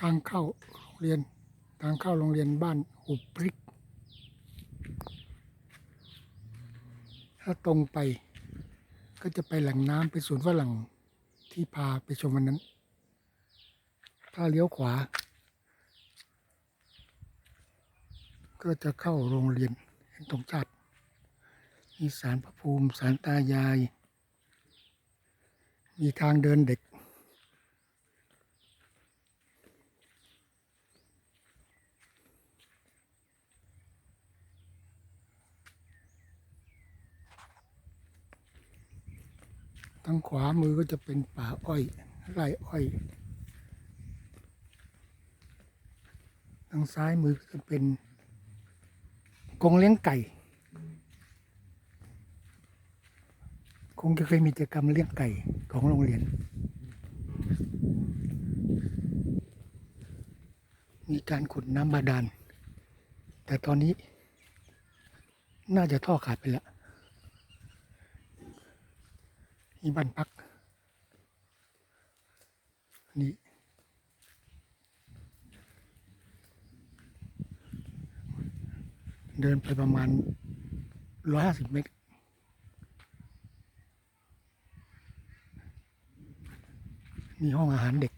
ทางเข้าโรงเรียนทางเข้าโรงเรียนบ้านหุบพริก ถ้าตรงไปก็จะไปแหล่งน้ำไปสวนฝรั่งที่พาไปชมวันนั้น ถ้าเลี้ยวขวา ก็จะเข้าโรงเรียนเห็นตรงชาติมีสารพระภูมิสารตายาย มีทางเดินเด็ก ทางขวามือก็จะเป็นป่าอ้อยไร่อ้อย ทางซ้ายมือก็จะเป็นกรงเลี้ยงไก่ คงจะเคยมีกิจกรรมเลี้ยงไก่ของโรงเรียน มีการขุดน้ำบาดาล แต่ตอนนี้น่าจะท่อขาดไปแล้ว มีบ้านพักนี่เดินไปประมาณร้อยห้าสิบเมตร มีห้องอาหารเด็ก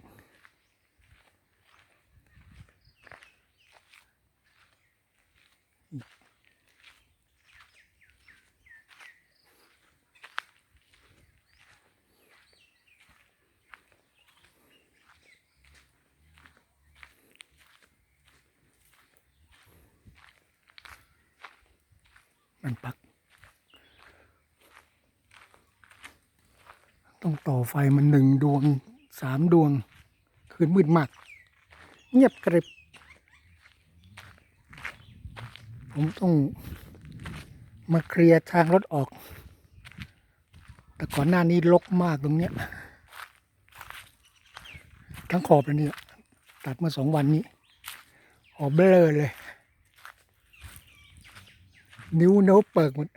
มันปัก ต้องต่อไฟมันหนึ่งดวงสามดวง คืนมืดมากเงียบกริบ ผมต้องมาเคลียร์ทางรถออก แต่ก่อนหน้านี้ลกมากตรงเนี้ย ทั้งขอบเลยเนี่ย ตัดมาสองวันนี้ออกเบลอเลย นิ้วเนิ้วเปิกหมด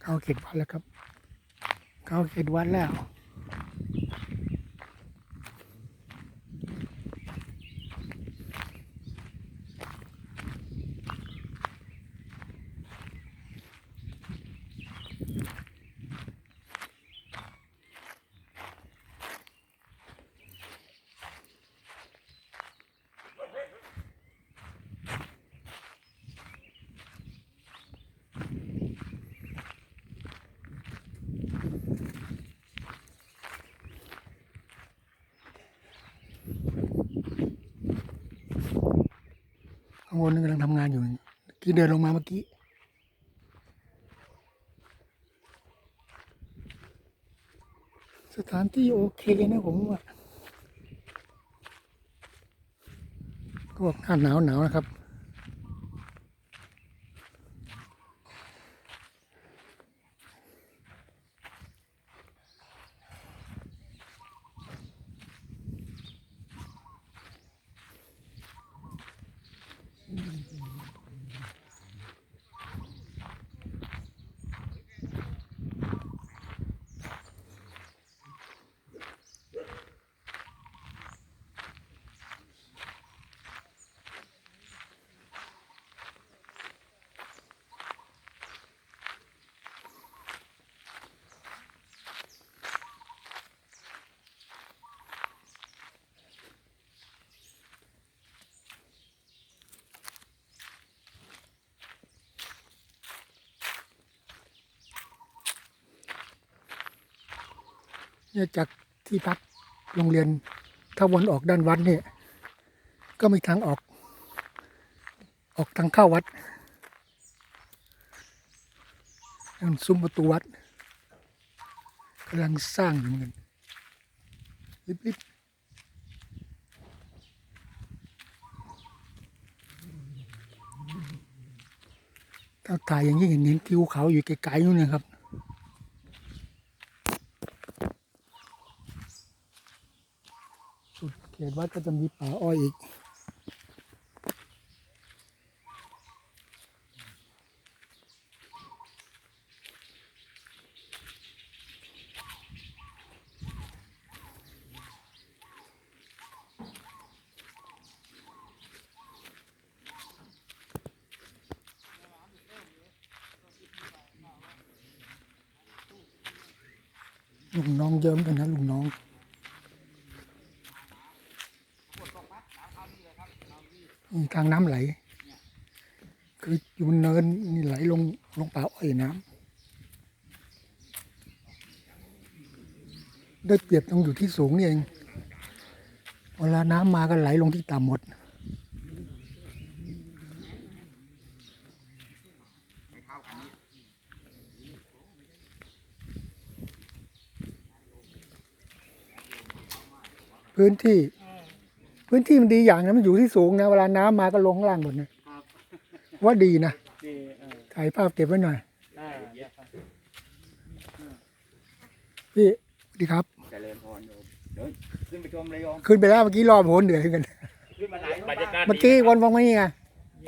เข้าเขตวัดแล้วครับ เข้าเขตวัดแล้วางบนกำลังทำงานอยู่ที่เดินลงมาเมื่อกี้สถานที่โอเคนะผมว่าก็บอกหน้าหนาวหนาวนะครับ เนี่ยจากที่พักโรงเรียนถ้าวนออกด้านวัดเนี่ย ก็มีทางออก ออกทางเข้าวัดนั่นซุ้มประตูวัดกำลังสร้างอยู่เหมือนกันลิบๆถ้าถ่ายอย่างนี้เห็นเห็นทิวเขาอยู่ไกลๆนู่นนะครับ เขตวัดก็จะมีป่าอ้อยอีก ลุงน้องเยิ้มกันนะลุงน้อง ทางน้ำไหล คืออยู่บนเนินนี่ไหลลงลงป่าอ้อยน้ำได้เปรียบตรงอยู่ที่สูงนี่เอง เวลาน้ำมาก็ไหลลงที่ต่ำหมดพื้นที่ พื้นที่มันดีอย่างนะมันอยู่ที่สูงนะเวลาน้ำมาก็ลงข้างล่างหมดนะครับว่าดีนะดีเออถ่ายภาพเก็บไว้หน่อยได้นะครับพี่สวัสดีครับเจริญพรโยมเดี๋ยวขึ้นไปชมเลยโยมขึ้นไปแล้วเมื่อกี้รอโหนเหนื่อยกันขึ้นมาไหนบรรยากาศเมื่อกี้วันฟังไม่ไง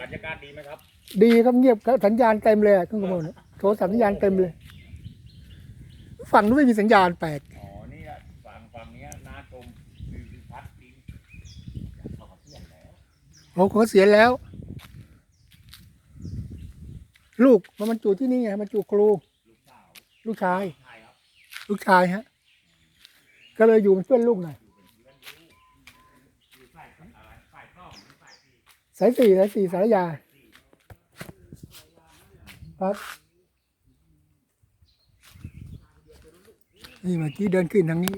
บรรยากาศดีไหมครับ ดีครับเงียบครับสัญญาณเต็มเลยอะขึ้นกระโดดโทรศัพท์สัญญาณเต็มเลย ฝั่งนู้นไม่มีสัญญาณแปลก อ๋อ นี่อะฝั่งฝั่งเนี้ยนาชมวิวพัดดีเขาก็เที่ยงแล้ว โอ้เขาเสียแล้ว ลูกมันบรรจุที่นี่ไงบรรจุครูลูกสาวลูกชาย ลูกชายฮะ ก็เลยอยู่เป็นเพื่อนลูกหน่อยอยู่ฝ่ายอะไรฝ่ายสองหรือฝ่ายสี่สายสี่สายสี่สารยาครับนี่เมื่อกี้เดินขึ้นทางนี้